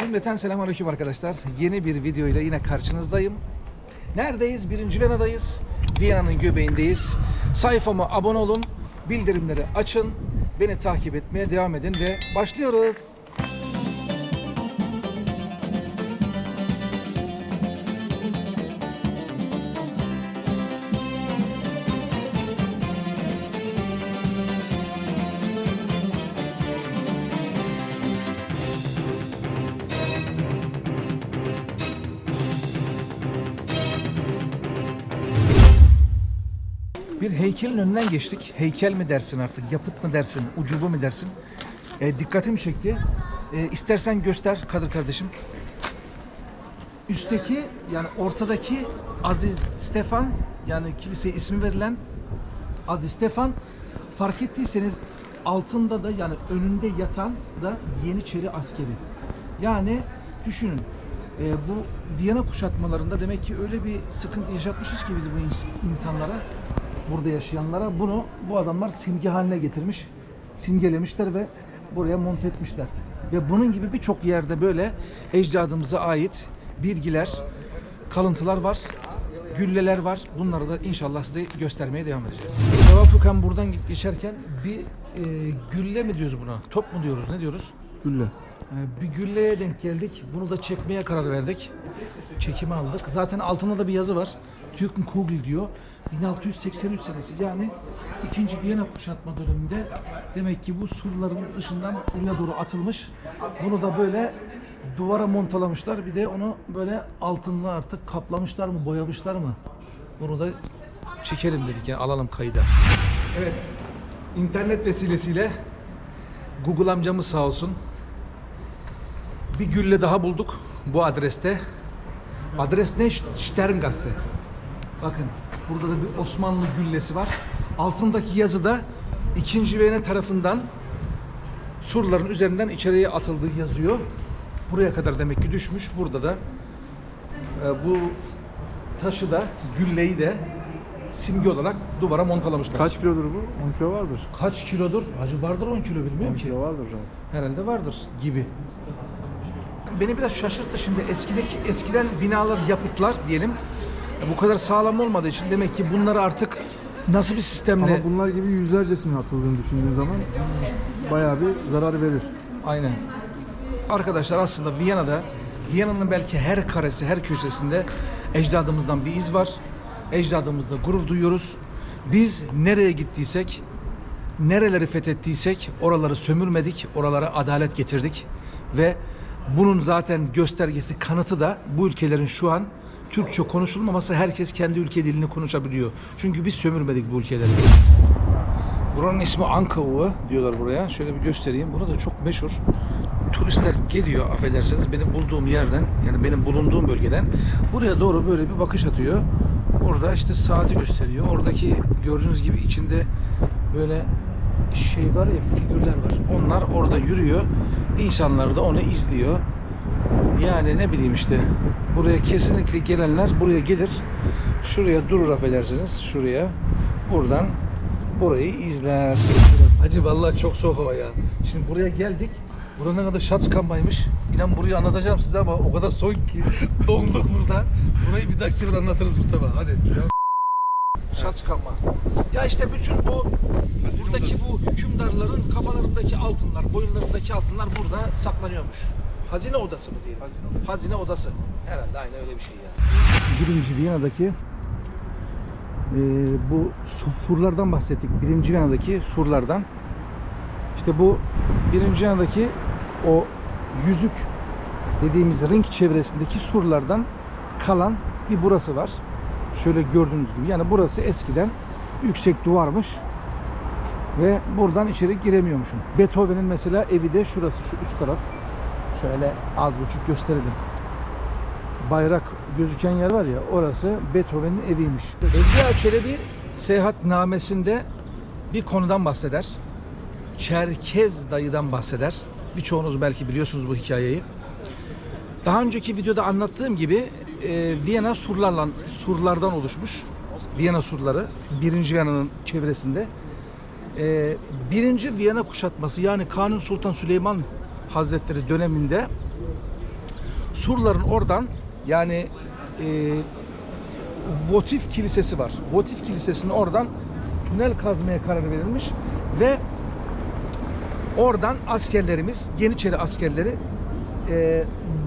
Cümleten selamünaleyküm arkadaşlar. Yeni bir video ile yine karşınızdayım. Neredeyiz? Birinci Viyana'dayız. Viyana'nın göbeğindeyiz. Sayfama abone olun, bildirimleri açın, beni takip etmeye devam edin ve başlıyoruz. Bir heykelin önünden geçtik. Heykel mi dersin artık, yapıt mı dersin, ucubu mu dersin? E, dikkatimi çekti. E, istersen göster Kadir kardeşim. Üstteki yani ortadaki Aziz Stefan yani kiliseye ismi verilen Aziz Stefan fark ettiyseniz altında da yani önünde yatan da Yeniçeri askeri. Yani düşünün e, bu Viyana kuşatmalarında demek ki öyle bir sıkıntı yaşatmışız ki biz bu ins- insanlara burada yaşayanlara bunu bu adamlar simge haline getirmiş, simgelemişler ve buraya monte etmişler. Ve bunun gibi birçok yerde böyle ecdadımıza ait bilgiler, kalıntılar var, gülleler var. Bunları da inşallah size göstermeye devam edeceğiz. Tevafuken buradan geçerken bir e, gülle mi diyoruz buna? Top mu diyoruz? Ne diyoruz? Gülle. Ee, Bir gülleye denk geldik. Bunu da çekmeye karar verdik. Çekimi aldık. Zaten altında da bir yazı var. Türkenkugel diyor. 1683 senesi yani 2. Viyana kuşatma döneminde demek ki bu surların dışından buraya doğru atılmış. Bunu da böyle duvara montalamışlar. Bir de onu böyle altınla artık kaplamışlar mı, boyamışlar mı? Bunu da çekelim dedik yani alalım kayda. Evet. internet vesilesiyle Google amcamız sağ olsun. Bir gülle daha bulduk bu adreste. Adres ne? Sterngasse. Bakın burada da bir Osmanlı güllesi var. Altındaki yazıda 2. Viyana tarafından surların üzerinden içeriye atıldığı yazıyor. Buraya kadar demek ki düşmüş. Burada da e, bu taşı da gülleyi de simge olarak duvara montalamışlar. Kaç kilodur bu? 10 kilo vardır. Kaç kilodur? Acı vardır 10 kilo 10 bilmiyorum ki. kilo vardır zaten. Herhalde vardır gibi. Beni biraz şaşırttı şimdi eskideki eskiden binalar yapıtlar diyelim e, bu kadar sağlam olmadığı için demek ki bunları artık nasıl bir sistemle Ama bunlar gibi yüzlercesinin atıldığını düşündüğün zaman bayağı bir zarar verir. aynen. Arkadaşlar aslında Viyana'da Viyana'nın belki her karesi, her köşesinde ecdadımızdan bir iz var. Ecdadımızla gurur duyuyoruz. Biz nereye gittiysek, nereleri fethettiysek oraları sömürmedik, oralara adalet getirdik ve bunun zaten göstergesi, kanıtı da bu ülkelerin şu an Türkçe konuşulmaması herkes kendi ülke dilini konuşabiliyor. Çünkü biz sömürmedik bu ülkeleri. Buranın ismi Ankavu diyorlar buraya. Şöyle bir göstereyim. Burada çok meşhur. Turistler geliyor affedersiniz benim bulduğum yerden yani benim bulunduğum bölgeden buraya doğru böyle bir bakış atıyor. Orada işte saati gösteriyor. Oradaki gördüğünüz gibi içinde böyle şey var ya figürler var. Onlar orada yürüyor. İnsanlar da onu izliyor. Yani ne bileyim işte buraya kesinlikle gelenler buraya gelir. Şuraya durur affedersiniz. Şuraya. Buradan burayı izler. Hacı vallahi çok soğuk hava ya. Şimdi buraya geldik. Buranın kadar şats kambaymış. İnan burayı anlatacağım size ama o kadar soğuk ki donduk burada. Burayı bir dakika sonra anlatırız Mustafa. Hadi. Şats kamba. Ya işte bütün bu buradaki bu hükümdarların kafalarındaki altınlar, boyunlarındaki altınlar burada saklanıyormuş. Hazine odası mı diyelim? Hazine, odası. Herhalde aynı öyle bir şey ya. Birinci Viyana'daki e, bu su- surlardan bahsettik. Birinci Viyana'daki surlardan. İşte bu birinci Viyana'daki o yüzük dediğimiz ring çevresindeki surlardan kalan bir burası var. Şöyle gördüğünüz gibi. Yani burası eskiden yüksek duvarmış ve buradan içeri giremiyormuşsun. Beethoven'in mesela evi de şurası, şu üst taraf. Şöyle az buçuk gösterelim. Bayrak gözüken yer var ya, orası Beethoven'in eviymiş. Evliya Çelebi seyahatnamesinde bir konudan bahseder. Çerkez dayıdan bahseder. Birçoğunuz belki biliyorsunuz bu hikayeyi. Daha önceki videoda anlattığım gibi e, Viyana surlarla surlardan oluşmuş. Viyana surları birinci Viyana'nın çevresinde. E, birinci Viyana kuşatması yani Kanuni Sultan Süleyman Hazretleri döneminde surların oradan yani e, Votif Kilisesi var. Votif Kilisesi'nin oradan tünel kazmaya karar verilmiş ve oradan askerlerimiz, Yeniçeri askerleri e,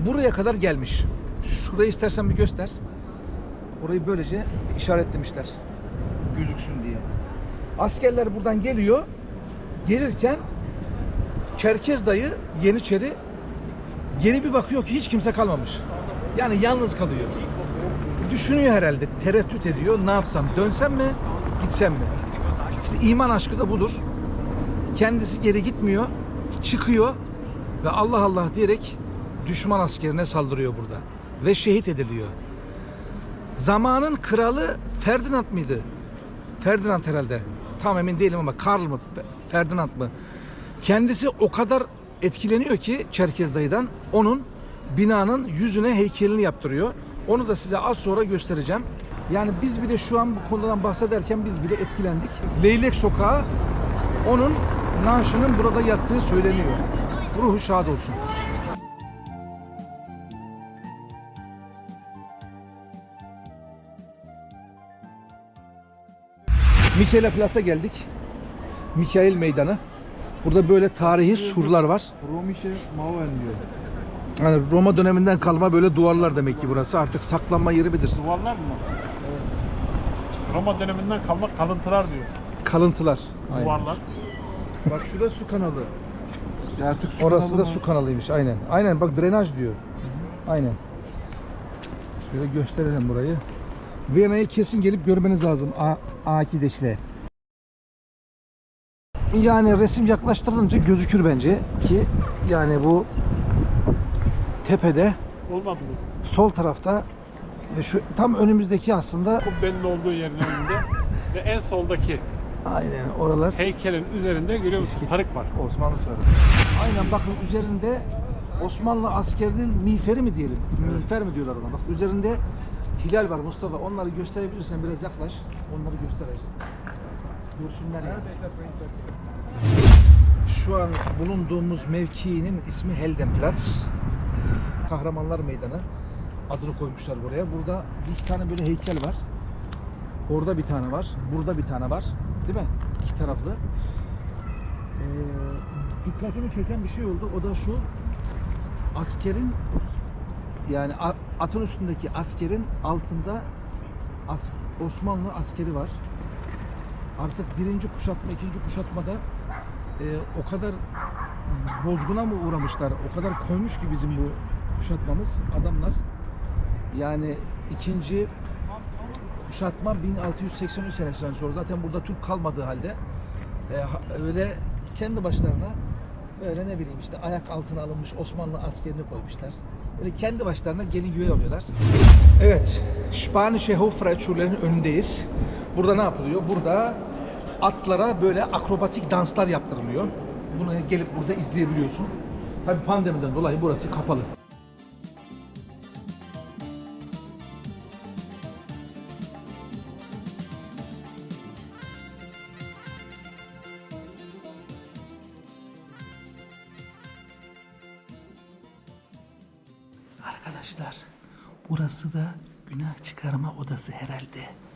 buraya kadar gelmiş. Şurayı istersen bir göster. Orayı böylece işaretlemişler. Gözüksün diye. Askerler buradan geliyor. Gelirken Çerkez dayı Yeniçeri geri bir bakıyor ki hiç kimse kalmamış. Yani yalnız kalıyor. Düşünüyor herhalde, tereddüt ediyor. Ne yapsam? Dönsem mi? Gitsem mi? İşte iman aşkı da budur. Kendisi geri gitmiyor, çıkıyor ve Allah Allah diyerek düşman askerine saldırıyor burada ve şehit ediliyor. Zamanın kralı Ferdinand mıydı? Ferdinand herhalde. Tam emin değilim ama Karl mı? Ferdinand mı? Kendisi o kadar etkileniyor ki Çerkez dayıdan onun binanın yüzüne heykelini yaptırıyor. Onu da size az sonra göstereceğim. Yani biz bile şu an bu konudan bahsederken biz bile etkilendik. Leylek Sokağı onun naaşının burada yattığı söyleniyor. Ruhu şad olsun. Mikele Platz'a geldik. Mikail Meydanı. Burada böyle tarihi surlar var. Romişe Mauen diyor. Yani Roma döneminden kalma böyle duvarlar demek ki burası. Artık saklanma yeri midir? Duvarlar mı? Roma döneminden kalma kalıntılar diyor. Kalıntılar. Aynen. Duvarlar. Bak şurada su kanalı. Ya artık su Orası kanalı da mı? su kanalıymış aynen. Aynen bak drenaj diyor. Aynen. Şöyle gösterelim burayı. Viyana'ya kesin gelip görmeniz lazım. A Akideş'le. Yani resim yaklaştırılınca gözükür bence ki yani bu tepede Olmadı mı? sol tarafta ve şu tam önümüzdeki aslında Kubbenin olduğu yerin önünde ve en soldaki aynen oralar heykelin üzerinde görüyor musun? Sarık var. Osmanlı sarı. Aynen bakın üzerinde Osmanlı askerinin miğferi mi diyelim? Miğfer mi diyorlar ona? Bak üzerinde hilal var Mustafa. Onları gösterebilirsen biraz yaklaş. Onları göstereceğim. Görsünler ya. Şu an bulunduğumuz mevkinin ismi Heldenplatz. Kahramanlar Meydanı. Adını koymuşlar buraya. Burada bir iki tane böyle heykel var. Orada bir tane var. Burada bir tane var. Değil mi? İki taraflı. Ee, dikkatimi çeken bir şey oldu. O da şu. Askerin yani atın üstündeki askerin altında as- Osmanlı askeri var. Artık birinci kuşatma, ikinci kuşatmada e, o kadar bozguna mı uğramışlar, o kadar koymuş ki bizim bu kuşatmamız adamlar. Yani ikinci kuşatma 1683 senesinden sonra zaten burada Türk kalmadığı halde e, öyle kendi başlarına böyle ne bileyim işte ayak altına alınmış Osmanlı askerini koymuşlar. Böyle kendi başlarına gelin güvey oluyorlar. Evet, Spanische Hofreitschuller'in önündeyiz. Burada ne yapılıyor? Burada atlara böyle akrobatik danslar yaptırılıyor. Bunu gelip burada izleyebiliyorsun. Tabii pandemiden dolayı burası kapalı. Arkadaşlar burası da günah çıkarma odası herhalde.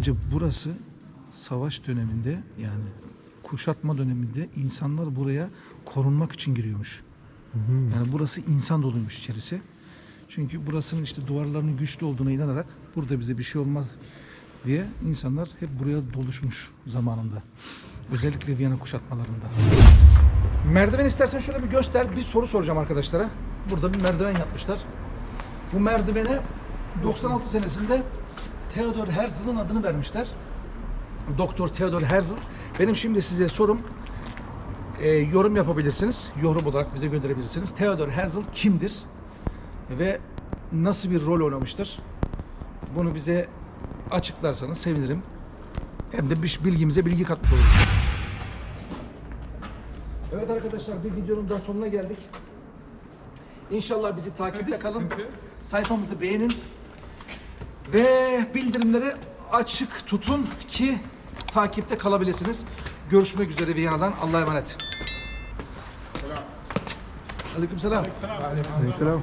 Hacı burası savaş döneminde yani kuşatma döneminde insanlar buraya korunmak için giriyormuş. Yani burası insan doluymuş içerisi. Çünkü burasının işte duvarlarının güçlü olduğuna inanarak burada bize bir şey olmaz diye insanlar hep buraya doluşmuş zamanında. Özellikle Viyana kuşatmalarında. Merdiven istersen şöyle bir göster. Bir soru soracağım arkadaşlara. Burada bir merdiven yapmışlar. Bu merdivene 96 senesinde Theodor Herzl'ın adını vermişler. Doktor Theodor Herzl. Benim şimdi size sorum e, yorum yapabilirsiniz. Yorum olarak bize gönderebilirsiniz. Theodor Herzl kimdir? Ve nasıl bir rol oynamıştır? Bunu bize açıklarsanız sevinirim. Hem de bir bilgimize bilgi katmış oluruz. Evet arkadaşlar bir videonun daha sonuna geldik. İnşallah bizi takipte kalın. Sayfamızı beğenin. Ve bildirimleri açık tutun ki takipte kalabilirsiniz. Görüşmek üzere Viyana'dan. Allah'a emanet. Aleykümselam. Aleykümselam.